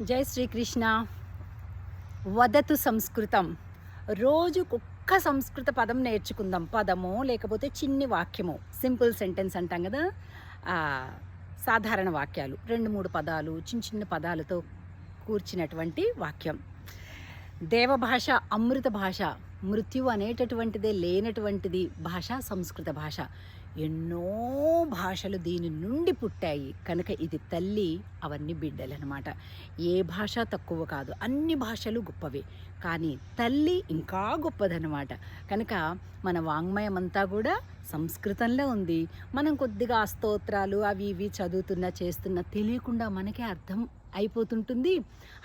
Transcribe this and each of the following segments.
జై శ్రీకృష్ణ. వదతు సంస్కృతం. రోజు ఒక్క సంస్కృత పదం నేర్చుకుందాం. పదము లేకపోతే చిన్ని వాక్యము. సింపుల్ సెంటెన్స్ అంటాం కదా. సాధారణ వాక్యాలు. రెండు మూడు పదాలు చిన్న చిన్న పదాలతో కూర్చినటువంటి వాక్యం. దేవభాష అమృత భాష మృత్యు అనేటటువంటిదే లేనటువంటిది భాష సంస్కృత భాష. ఎన్నో భాషలు దీని నుండి పుట్టాయి. కనుక ఇది తల్లి అవన్నీ బిడ్డలనమాట. ఏ భాష తక్కువ కాదు. అన్ని భాషలు గొప్పవే. కానీ తల్లి ఇంకా గొప్పదనమాట. కనుక మన వాంగ్మయం అంతా కూడా సంస్కృతంలో ఉంది. మనం కొద్దిగా స్తోత్రాలు అవి ఇవి చదువుతున్నా చేస్తున్నా తెలియకుండా మనకే అర్థం అయిపోతుంటుంది.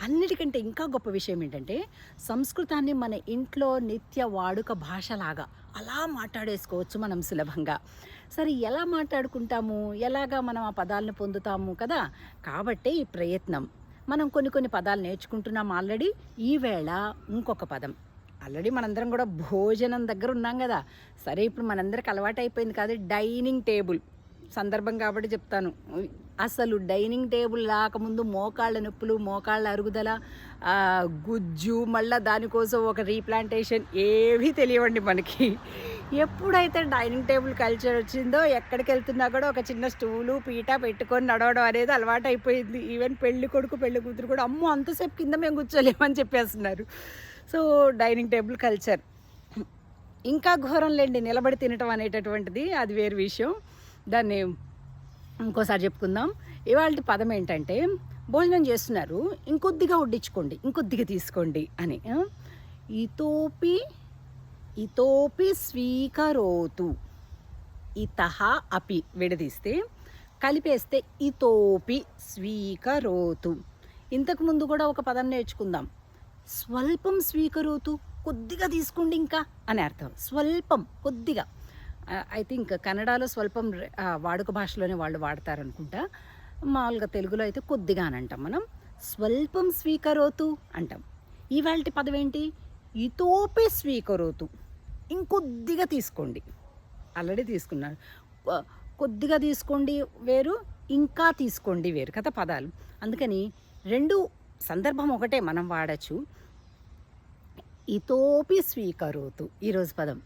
అన్నిటికంటే ఇంకా గొప్ప విషయం ఏంటంటే సంస్కృతాన్ని మన ఇంట్లో నిత్య వాడుక భాషలాగా అలా మాట్లాడేసుకోవచ్చు మనం సులభంగా. సరే ఎలా మాట్లాడుకుంటాము? ఎలాగా మనం ఆ పదాలను పొందుతాము కదా? కాబట్టే ఈ ప్రయత్నం. మనం కొన్ని కొన్ని పదాలు నేర్చుకుంటున్నాం ఆల్రెడీ. ఈవేళ ఇంకొక పదం. ఆల్రెడీ మనందరం కూడా భోజనం దగ్గర ఉన్నాం కదా. సరే ఇప్పుడు మనందరికి అలవాటు అయిపోయింది కాదు డైనింగ్ టేబుల్. సందర్భం కాబట్టి చెప్తాను. అసలు డైనింగ్ టేబుల్ రాకముందు మోకాళ్ళ నొప్పులు మోకాళ్ళ అరుగుదల గుజ్జు మళ్ళీ దానికోసం ఒక రీప్లాంటేషన్ ఏవీ తెలియవండి మనకి. ఎప్పుడైతే డైనింగ్ టేబుల్ కల్చర్ వచ్చిందో ఎక్కడికి వెళ్తున్నా కూడా ఒక చిన్న స్టూలు పీట పెట్టుకొని నడవడం అనేది అలవాటు అయిపోయింది. ఈవెన్ పెళ్ళి కొడుకు పెళ్ళి కూతురు కూడా అమ్మో అంతసేపు కింద మేము కూర్చోలేమని చెప్పేస్తున్నారు. So dining table culture. ఇంకా ఘోరం లేండి నిలబడి తినటం అనేటటువంటిది అది వేరు విషయం. దాన్ని ఇంకోసారి చెప్పుకుందాం. ఇవాళ పదం ఏంటంటే భోజనం చేస్తున్నారు ఇంకొద్దిగా వడ్డించుకోండి ఇంకొద్దిగా తీసుకోండి అని. ఇతోపి ఇతోపి స్వీకరోతు. ఇతహ అపి విడదీస్తే కలిపేస్తే ఇతోపి స్వీకరోతు. ఇంతకు ముందు కూడా ఒక పదం నేర్చుకుందాం. స్వల్పం స్వీకరోతు కొద్దిగా తీసుకోండి ఇంకా అని అర్థం. స్వల్పం కొద్దిగా. ఐ థింక్ కన్నడలో స్వల్పం వాడుక భాషలోనే వాళ్ళు వాడతారనుకుంటా. మామూలుగా తెలుగులో అయితే కొద్దిగా అని అంటాం మనం. స్వల్పం స్వీకరోతు అంటాం. ఇవాళ పదం ఏంటి ఇతోపి స్వీకరోతు. ఇంకొద్దిగా తీసుకోండి. ఆల్రెడీ తీసుకున్నారు. కొద్దిగా తీసుకోండి వేరు ఇంకా తీసుకోండి వేరు కదా పదాలు. అందుకని రెండు సందర్భం ఒకటే మనం వాడచ్చు. ఇతోపి స్వీకరోతు. ఈరోజు పదం.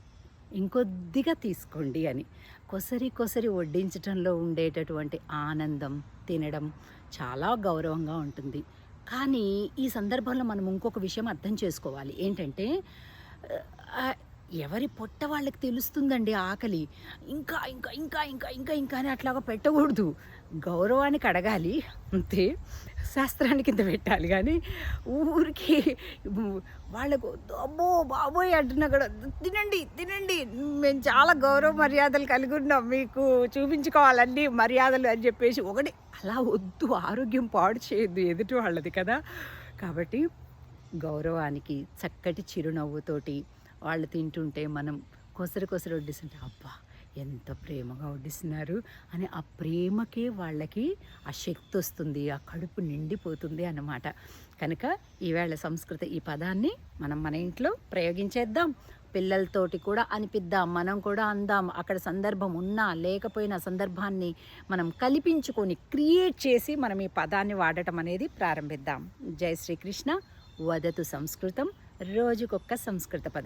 ఇంకొద్దిగా తీసుకోండి అని. కొసరి కొసరి వడ్డించటంలో ఉండేటటువంటి ఆనందం తినడం చాలా గౌరవంగా ఉంటుంది. కానీ ఈ సందర్భంలో మనం ఇంకొక విషయం అర్థం చేసుకోవాలి. ఏంటంటే ఎవరి పొట్ట వాళ్ళకి తెలుస్తుందండి ఆకలి. ఇంకా ఇంకా ఇంకా ఇంకా ఇంకా ఇంకా అని అట్లాగా పెట్టకూడదు. గౌరవానికి అడగాలి అంతే. శాస్త్రానికి కింద పెట్టాలి కానీ ఊరికి వాళ్ళకు అబ్బో బాబోయ్ అంటున్నా కూడా తినండి తినండి. మేము చాలా గౌరవ మర్యాదలు కలిగి ఉన్నాం. మీకు చూపించుకోవాలండి మర్యాదలు అని చెప్పేసి ఒకటి అలా వద్దు. ఆరోగ్యం పాడు చేయొద్దు. ఎదుటి వాళ్ళది కదా. కాబట్టి గౌరవానికి చక్కటి చిరునవ్వుతోటి వాళ్ళు తింటుంటే మనం కొసరు కొసరు వడ్డిస్తుంటే అబ్బా ఎంత ప్రేమగా వడ్డిస్తున్నారు అని ఆ ప్రేమకే వాళ్ళకి ఆ శక్తి వస్తుంది ఆ కడుపు నిండిపోతుంది అన్నమాట. కనుక ఈవేళ సంస్కృత ఈ పదాన్ని మనం మన ఇంట్లో ప్రయోగించేద్దాం. పిల్లలతోటి కూడా అనిపిద్దాం మనం కూడా అందాం. అక్కడ సందర్భం ఉన్నా లేకపోయినా సందర్భాన్ని మనం కల్పించుకొని క్రియేట్ చేసి మనం ఈ పదాన్ని వాడటం అనేది ప్రారంభిద్దాం. జై శ్రీకృష్ణ. వదతు సంస్కృతం. రోజుకొక్క సంస్కృత పదం.